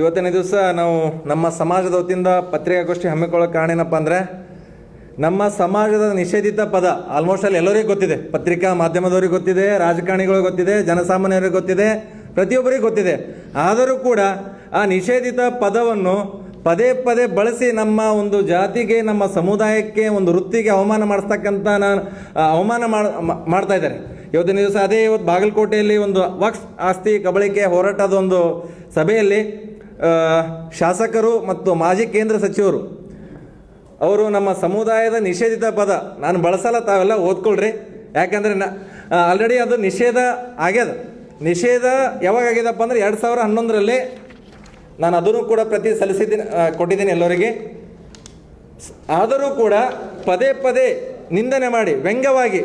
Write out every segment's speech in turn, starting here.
ಇವತ್ತಿನ ದಿವಸ ನಾವು ನಮ್ಮ ಸಮಾಜದ ವತಿಯಿಂದ ಪತ್ರಿಕಾಗೋಷ್ಠಿ ಹಮ್ಮಿಕೊಳ್ಳೋ ಕಾರಣ ಏನಪ್ಪ ಅಂದರೆ, ನಮ್ಮ ಸಮಾಜದ ನಿಷೇಧಿತ ಪದ ಆಲ್ಮೋಸ್ಟ್ ಅಲ್ಲಿ ಎಲ್ಲರಿಗೂ ಗೊತ್ತಿದೆ. ಪತ್ರಿಕಾ ಮಾಧ್ಯಮದವ್ರಿಗೆ ಗೊತ್ತಿದೆ, ರಾಜಕಾರಣಿಗಳಿಗೆ ಗೊತ್ತಿದೆ, ಜನಸಾಮಾನ್ಯರಿಗೆ ಗೊತ್ತಿದೆ, ಪ್ರತಿಯೊಬ್ಬರಿಗೂ ಗೊತ್ತಿದೆ. ಆದರೂ ಕೂಡ ಆ ನಿಷೇಧಿತ ಪದವನ್ನು ಪದೇ ಪದೇ ಬಳಸಿ ನಮ್ಮ ಒಂದು ಜಾತಿಗೆ, ನಮ್ಮ ಸಮುದಾಯಕ್ಕೆ, ಒಂದು ವೃತ್ತಿಗೆ ಅವಮಾನ ಮಾಡಿಸ್ತಕ್ಕಂಥ ನಾನು ಅವಮಾನ ಮಾಡ್ತಾ ಇದ್ದಾರೆ. ಇವತ್ತಿನ ದಿವಸ ಅದೇ ಇವತ್ತು ಬಾಗಲಕೋಟೆಯಲ್ಲಿ ಒಂದು ವಕ್ಸ್ ಆಸ್ತಿ ಕಬಳಿಕೆ ಹೋರಾಟದ ಒಂದು ಸಭೆಯಲ್ಲಿ ಶಾಸಕರು ಮತ್ತು ಮಾಜಿ ಕೇಂದ್ರ ಸಚಿವರು, ಅವರು ನಮ್ಮ ಸಮುದಾಯದ ನಿಷೇಧಿತ ಪದ, ನಾನು ಬಳಸಲ್ಲ, ತಾವೆಲ್ಲ ಓದ್ಕೊಳ್ರಿ. ಯಾಕಂದರೆ ಆಲ್ರೆಡಿ ಅದು ನಿಷೇಧ ಆಗ್ಯದ. ನಿಷೇಧ ಯಾವಾಗ ಆಗ್ಯದಪ್ಪ ಅಂದ್ರೆ ಎರಡು ಸಾವಿರ ಹನ್ನೊಂದರಲ್ಲಿ ನಾನು ಅದನ್ನು ಕೂಡ ಪ್ರತಿ ಸಲ್ಲಿಸಿದ್ದೀನಿ ಕೊಟ್ಟಿದ್ದೀನಿ ಎಲ್ಲರಿಗೆ. ಆದರೂ ಕೂಡ ಪದೇ ಪದೇ ನಿಂದನೆ ಮಾಡಿ, ವ್ಯಂಗ್ಯವಾಗಿ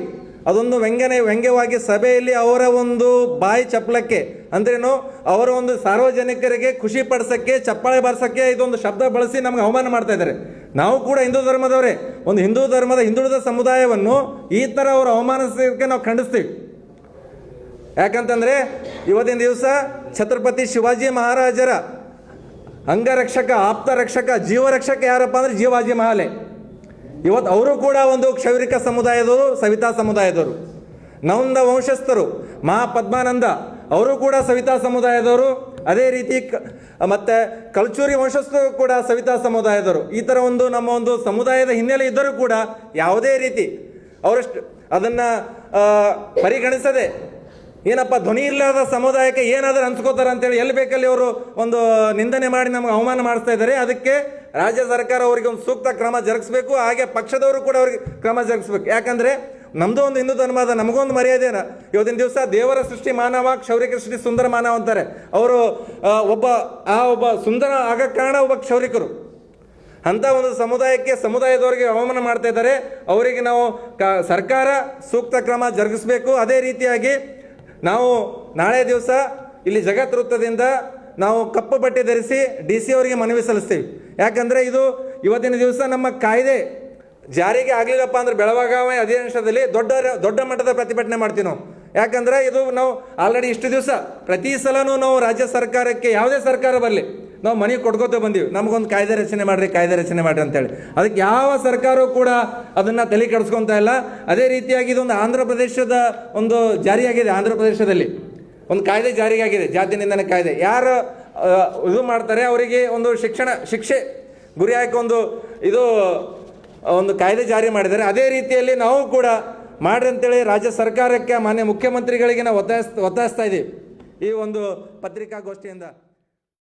ಅದೊಂದು ವ್ಯಂಗ್ಯನ, ವ್ಯಂಗ್ಯವಾಗಿ ಸಭೆಯಲ್ಲಿ ಅವರ ಒಂದು ಬಾಯಿ ಚಪ್ಪಲಕ್ಕೆ, ಅಂದ್ರೇನು? ಅವರ ಒಂದು ಸಾರ್ವಜನಿಕರಿಗೆ ಖುಷಿ ಪಡಿಸೋಕ್ಕೆ, ಚಪ್ಪಾಳೆ ಬಾರಿಸೋಕ್ಕೆ ಇದೊಂದು ಶಬ್ದ ಬಳಸಿ ನಮ್ಗೆ ಅವಮಾನ ಮಾಡ್ತಾ ಇದ್ದಾರೆ. ನಾವು ಕೂಡ ಹಿಂದೂ ಧರ್ಮದವರೇ. ಒಂದು ಹಿಂದೂ ಧರ್ಮದ, ಹಿಂದುಳಿದ ಸಮುದಾಯವನ್ನು ಈ ಥರ ಅವರು ಅವಮಾನಿಸೋಕ್ಕೆ ನಾವು ಖಂಡಿಸ್ತೀವಿ. ಯಾಕಂತಂದರೆ, ಇವತ್ತಿನ ದಿವಸ ಛತ್ರಪತಿ ಶಿವಾಜಿ ಮಹಾರಾಜರ ಅಂಗರಕ್ಷಕ ಆಪ್ತ ರಕ್ಷಕ ಜೀವರಕ್ಷಕ ಯಾರಪ್ಪ ಅಂದ್ರೆ, ಜೀವಾಜಿ ಮಹಾಲೆ. ಇವತ್ತು ಅವರು ಕೂಡ ಒಂದು ಕ್ಷೌರಿಕ ಸಮುದಾಯದವರು, ಸವಿತಾ ಸಮುದಾಯದವರು. ನವಂದ ವಂಶಸ್ಥರು ಮಹಾ ಪದ್ಮಾನಂದ, ಅವರು ಕೂಡ ಸವಿತಾ ಸಮುದಾಯದವರು. ಅದೇ ರೀತಿ ಕ- ಮತ್ತೆ ಕಲ್ಚೂರಿ ವಂಶಸ್ಥರು ಕೂಡ ಸವಿತಾ ಸಮುದಾಯದವರು. ಈ ಥರ ಒಂದು ನಮ್ಮ ಒಂದು ಸಮುದಾಯದ ಹಿನ್ನೆಲೆ ಇದ್ದರೂ ಕೂಡ ಯಾವುದೇ ರೀತಿ ಅವರಷ್ಟು ಅದನ್ನು ಪರಿಗಣಿಸದೆ, ಏನಪ್ಪ ಧ್ವನಿ ಇಲ್ಲದ ಸಮುದಾಯಕ್ಕೆ ಏನಾದರೂ ಅನ್ಸ್ಕೋತಾರೆ ಅಂತೇಳಿ ಎಲ್ಲಿ ಬೇಕಲ್ಲಿ ಅವರು ಒಂದು ನಿಂದನೆ ಮಾಡಿ ನಮ್ಗೆ ಅವಮಾನ ಮಾಡಿಸ್ತಾ ಇದ್ದಾರೆ. ಅದಕ್ಕೆ ರಾಜ್ಯ ಸರ್ಕಾರ ಅವರಿಗೆ ಒಂದು ಸೂಕ್ತ ಕ್ರಮ ಜರುಗಿಸಬೇಕು, ಹಾಗೆ ಪಕ್ಷದವರು ಕೂಡ ಅವ್ರಿಗೆ ಕ್ರಮ ಜರುಗಿಸ್ಬೇಕು. ಯಾಕಂದ್ರೆ ನಮ್ಮದು ಒಂದು ಹಿಂದೂ ಧರ್ಮದ ನಮಗೊಂದು ಮರ್ಯಾದೆ ಅದ ಇವತ್ತಿನ ದಿವಸ ದೇವರ ಸೃಷ್ಟಿ ಮಾನವ ಕ್ಷೌರಿಕ ಸೃಷ್ಟಿ ಸುಂದರ ಮಾನವ ಅಂತಾರೆ. ಅವರು ಒಬ್ಬ, ಆ ಒಬ್ಬ ಸುಂದರ ಆಗ ಕಾರಣ ಒಬ್ಬ ಕ್ಷೌರಿಕರು. ಅಂತ ಒಂದು ಸಮುದಾಯಕ್ಕೆ ಸಮುದಾಯದವರಿಗೆ ಅವಮಾನ ಮಾಡ್ತಾ ಇದ್ದಾರೆ. ಅವರಿಗೆ ನಾವು ಕ, ಸರ್ಕಾರ ಸೂಕ್ತ ಕ್ರಮ ಜರುಗಿಸಬೇಕು. ಅದೇ ರೀತಿಯಾಗಿ ನಾವು ನಾಳೆ ದಿವಸ ಇಲ್ಲಿ ಜಗತ್ ವೃತ್ತದಿಂದ ನಾವು ಕಪ್ಪು ಬಟ್ಟೆ ಧರಿಸಿ ಡಿ ಸಿ ಅವರಿಗೆ ಮನವಿ ಸಲ್ಲಿಸ್ತೀವಿ. ಯಾಕಂದರೆ ಇದು ಇವತ್ತಿನ ದಿವಸ ನಮ್ಮ ಕಾಯ್ದೆ ಜಾರಿಗೆ ಆಗಲಿಲ್ಲಪ್ಪ ಅಂದ್ರೆ ಬೆಳಗಾವಿ ಅಧಿವೇಶನದಲ್ಲಿ ದೊಡ್ಡ ದೊಡ್ಡ ಮಟ್ಟದ ಪ್ರತಿಭಟನೆ ಮಾಡ್ತೀವಿ ನಾವು. ಯಾಕಂದರೆ ಇದು ನಾವು ಆಲ್ರೆಡಿ ಇಷ್ಟು ದಿವಸ ಪ್ರತಿ ಸಲನೂ ನಾವು ರಾಜ್ಯ ಸರ್ಕಾರಕ್ಕೆ ಯಾವುದೇ ಸರ್ಕಾರ ಬರಲಿ, ನಾವು ಮನೆಗೆ ಕೊಡ್ಕೋತ ಬಂದೀವಿ. ನಮಗೊಂದು ಕಾಯ್ದೆ ರಚನೆ ಮಾಡಿರಿ, ಕಾಯ್ದೆ ರಚನೆ ಮಾಡಿರಿ ಅಂತೇಳಿ. ಅದಕ್ಕೆ ಯಾವ ಸರ್ಕಾರವೂ ಕೂಡ ಅದನ್ನು ತಲೆ ಕೆಡಿಸ್ಕೊತಾ ಇಲ್ಲ. ಅದೇ ರೀತಿಯಾಗಿ ಇದೊಂದು ಆಂಧ್ರ ಪ್ರದೇಶದ ಒಂದು ಜಾರಿಯಾಗಿದೆ ಆಂಧ್ರ ಪ್ರದೇಶದಲ್ಲಿ. ಒಂದು ಕಾಯ್ದೆ ಜಾರಿಯಾಗಿದೆ, ಜಾತಿ ನಿಂದನೆ ಕಾಯ್ದೆ. ಯಾರು ಇದು ಮಾಡ್ತಾರೆ, ಅವರಿಗೆ ಒಂದು ಶಿಕ್ಷಣ, ಶಿಕ್ಷೆ, ಗುರಿ ಒಂದು, ಇದು ಒಂದು ಕಾಯ್ದೆ ಜಾರಿ ಮಾಡಿದ್ದಾರೆ. ಅದೇ ರೀತಿಯಲ್ಲಿ ನಾವು ಕೂಡ ಮಾಡ್ರಿ ಅಂತೇಳಿ ರಾಜ್ಯ ಸರ್ಕಾರಕ್ಕೆ ಮಾನ್ಯ ಮುಖ್ಯಮಂತ್ರಿಗಳಿಗೆ ನಾವು ಒತ್ತಾಯಿಸ್, ಒತ್ತಾಯಿಸ್ತಾ ಇದ್ದೀವಿ ಈ ಒಂದು ಪತ್ರಿಕಾಗೋಷ್ಠಿಯಿಂದ.